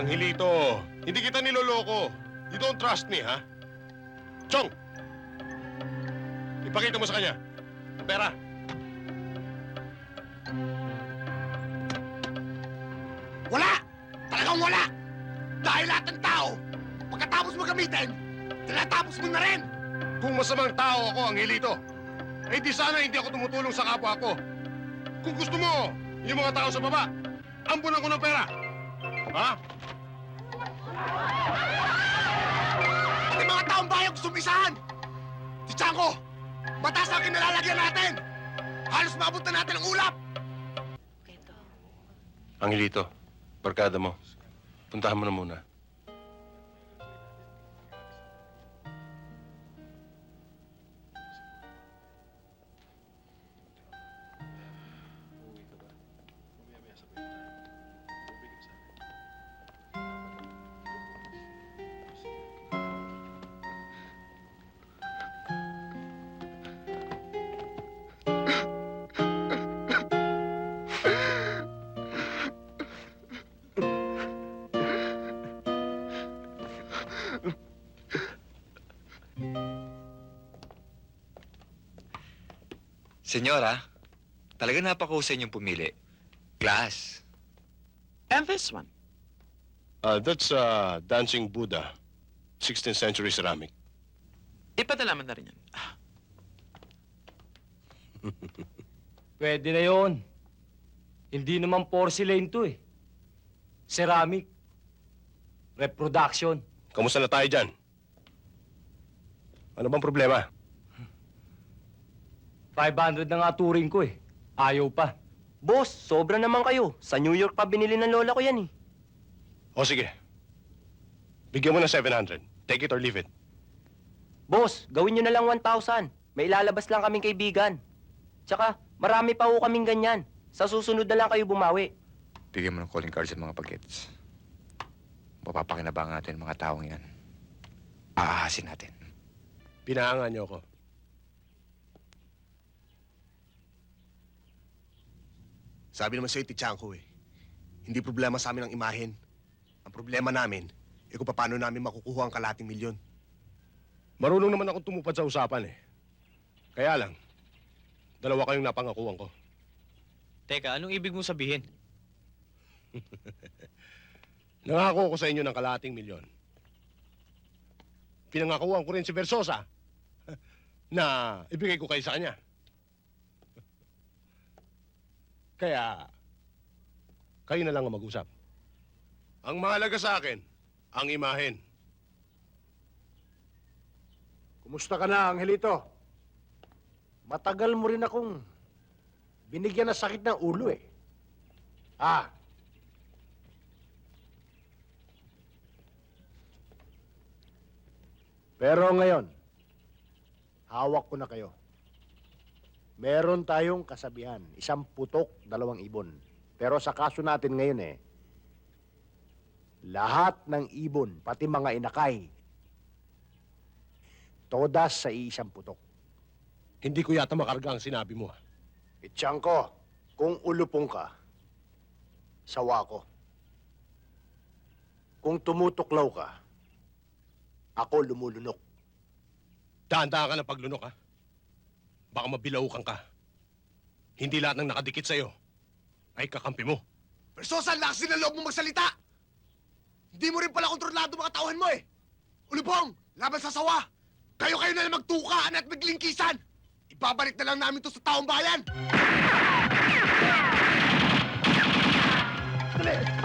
Angelito, hindi kita niloloko. You don't trust me, ha? Chong! Ipakita mo sa kanya. Ang pera. Wala! Talagang wala! Dahil lahat ng tao, pagkatapos mo gamitin, tinatapos mo na rin! Kung masamang tao ako, Angelito, eh di sana hindi ako tumutulong sa kapwa ko. Kung gusto mo, yung mga tao sa baba, ampunan ko ng pera. Ha? Pati mga taong bayan gusto umisahan! Si Chanko, batas ang kinalalagyan natin! Halos maabot na natin ang ulap! Angelito, barkada mo. Puntahan mo na muna. Senyora, talaga napakahusay niyong pumili. Glass. And this one? Uh, that's uh, Dancing Buddha, 16th century ceramic. Ipadala mo na rin yan. Pwede na yon. Hindi naman porcelain to eh. Ceramic. Reproduction. Kamusta na tayo dyan? Ano bang problema? 500 na nga turing ko eh. Ayaw pa. Boss, sobra naman kayo. Sa New York pa binili ng lola ko yan eh. O sige. Bigyan mo ng 700. Take it or leave it. Boss, gawin nyo na lang 1,000. May ilalabas lang kaming kaibigan. Tsaka, marami pa ho kaming ganyan. Sa susunod na lang kayo bumawi. Bigyan mo ng calling cards sa mga pagkits. Mapapakinabangan natin ang mga taong yan. Aahasin natin. Pinahangan niyo ako. Sabi naman sa'yo, Tichanko eh. Hindi problema sa amin ang imahen. Ang problema namin, eh kung paano namin makukuha ang kalating milyon. Marunong naman ako tumupad sa usapan eh. Kaya lang, dalawa kayong napangakuan ko. Teka, anong ibig mong sabihin? Nangako ko sa inyo ng kalating milyon. Pinangakuan ko rin si Versosa na ibigay ko kayo sa kanya. Kaya, kayo na lang ang mag-usap. Ang mahalaga sa akin, ang imahen. Kumusta ka na, Angelito? Matagal mo rin akong binigyan ng sakit ng ulo eh. Ah. Pero ngayon, hawak ko na kayo. Meron tayong kasabihan, isang putok, dalawang ibon. Pero sa kaso natin ngayon eh, lahat ng ibon, pati mga inakay, todas sa iisang putok. Hindi ko yata makarga ang sinabi mo. ah. Itiyang ko, kung ulupong ka, sawa ko. Kung tumutuklaw ka, ako lumulunok. Dahan-dahan ka ng paglunok, ha? Baka mabilaukan ka. Hindi lahat ng nakadikit sa'yo ay kakampi mo. Pero sa lakas din ang loob mo magsalita! Hindi mo rin pala kontrolado mga tauhan mo eh! Ulubong, laban sa sawa! Kayo-kayo na lang magtukaan at maglingkisan! Ibabalik na lang namin to sa taong bayan! Ngayon,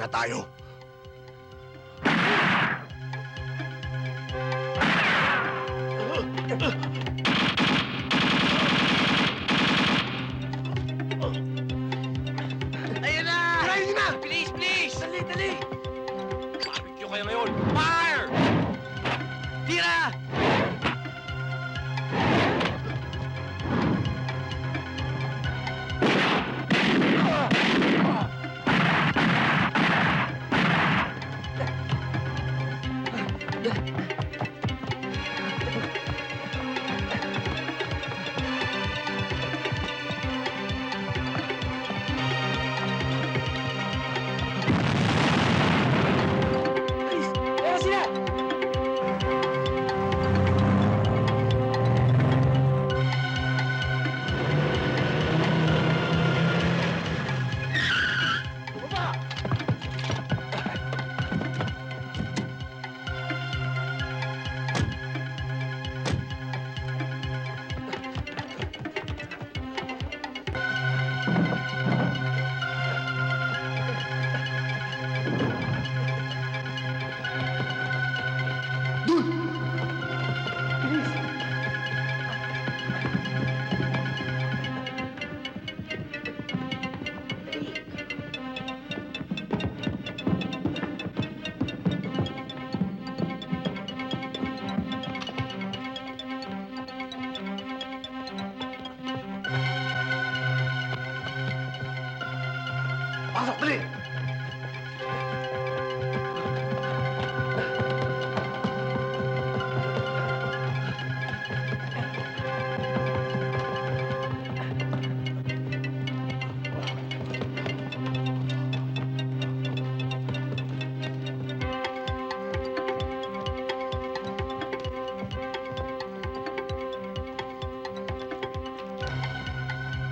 na tayo. Charlotte.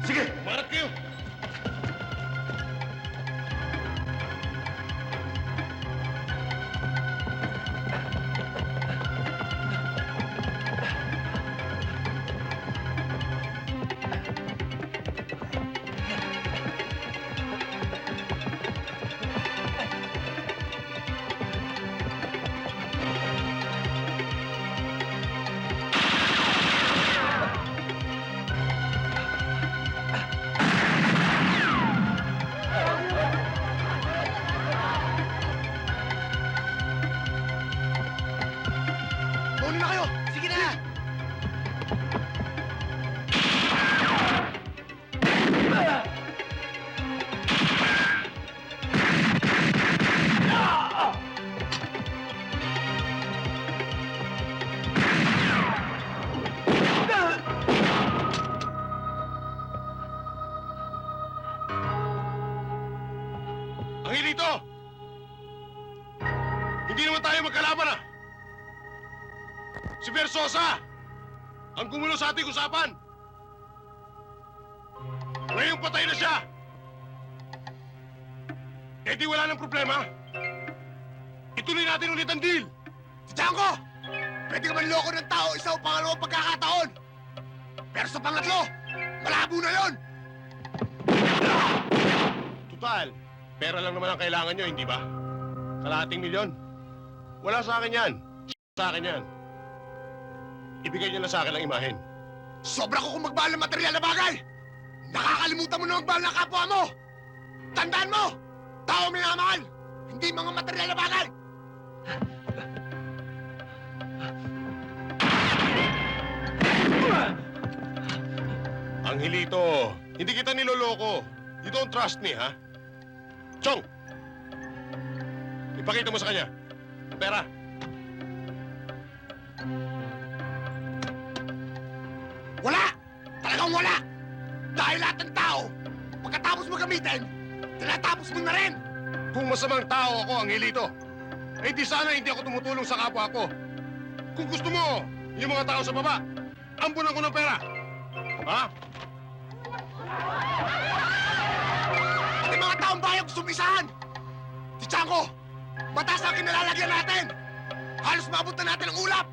Sige! Umarap Versosa! Ang gumulo sa ating usapan! Ngayon patay na siya! Eh di wala nang problema. Ituloy natin ulit ang deal! Si Django! Pwede ka manloko ng tao isa o pangalawang pagkakataon! Pero sa pangatlo, malabo na yon! Tutal, pera lang naman ang kailangan nyo, hindi ba? Kalahating milyon. Wala sa akin yan. Sa akin yan. Ibigay nyo lang sa akin ang imahen. Sobra ko kung magmahal ng material na bagay! Nakakalimutan mo na magmahal ng kapwa mo! Tandaan mo! Tao minamahal! Hindi mga material na bagay! Angelito, hindi kita niloloko. You don't trust me, ha? Chong! Ipakita mo sa kanya. Ang Pera. Talagang wala! Dahil lahat ng tao, pagkatapos mo gamitin, tinatapos mo na rin! Kung masamang tao ako, Angelito, eh di sana hindi ako tumutulong sa kapwa ko. Kung gusto mo, yung mga tao sa baba, ambunan ko ng pera. Ha? Pati mga taong bayan gusto umisahan! Si Chanko, batas ang kinalalagyan natin! Halos maabot na natin ang ulap!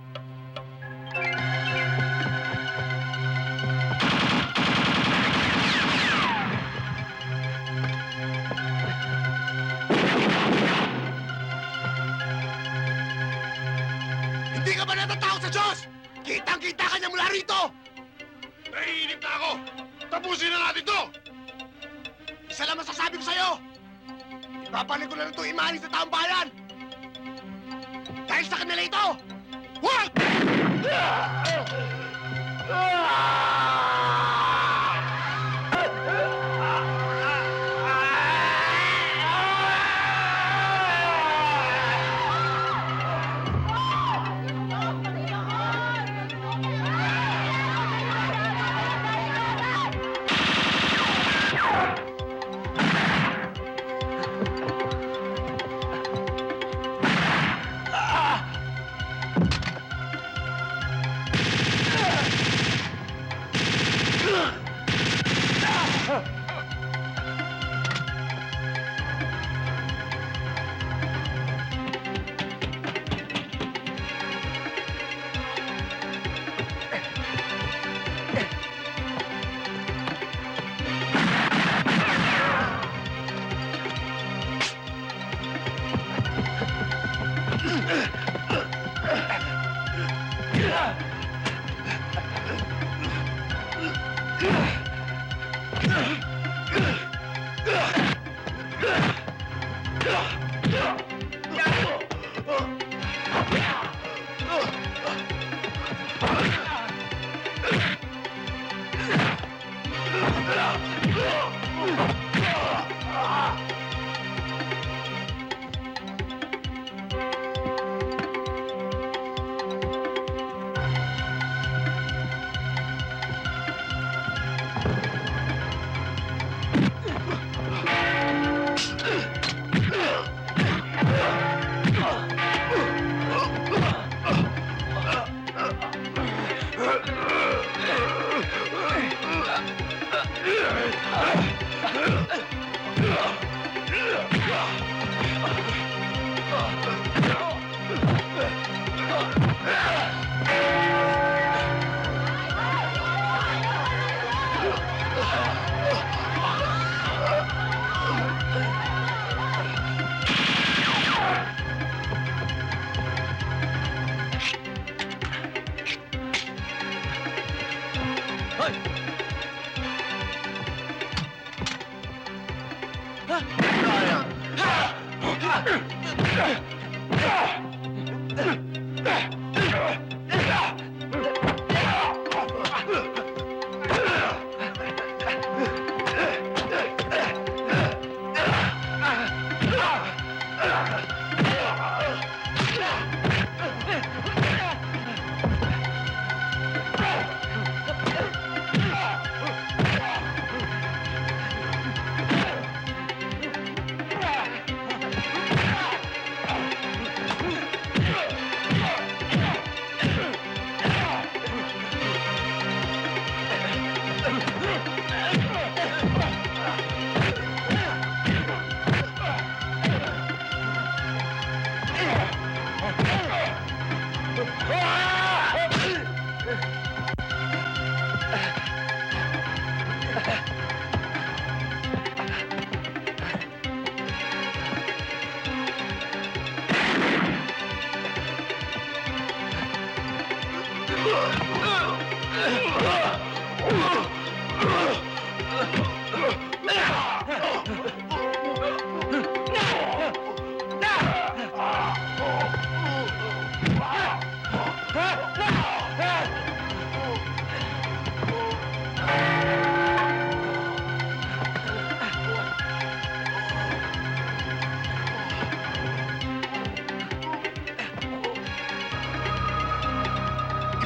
Mula rito! Naiinip na ako! Tapusin na natin to! Isa lang masasabi ko sa'yo! Ipapanig ko na lang itong imanin sa taong bayan! Dahil sa kanila ito! Huwag! Huh? 呃呃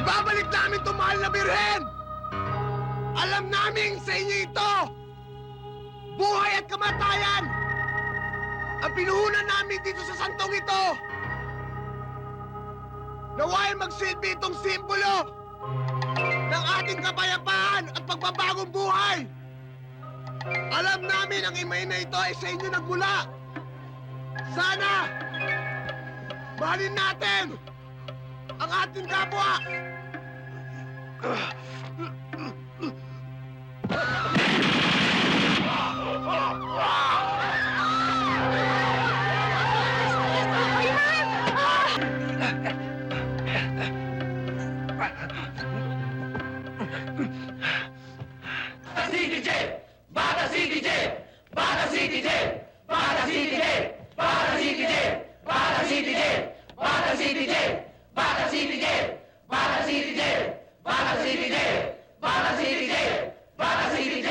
Ibabalik namin itong mahal na birhen! Alam namin sa inyo ito! Buhay at kamatayan! Ang pinuhunan namin dito sa santong ito! Naway magsilbi itong simbolo ng ating kapayapaan at pagbabagong buhay! Alam namin ang imay na ito ay sa inyo nagmula! Sana! Mahalin natin ang ating kapwa! Para City Jail! Bata City Jail! Bala City Jail! Bala City Jail! Bala City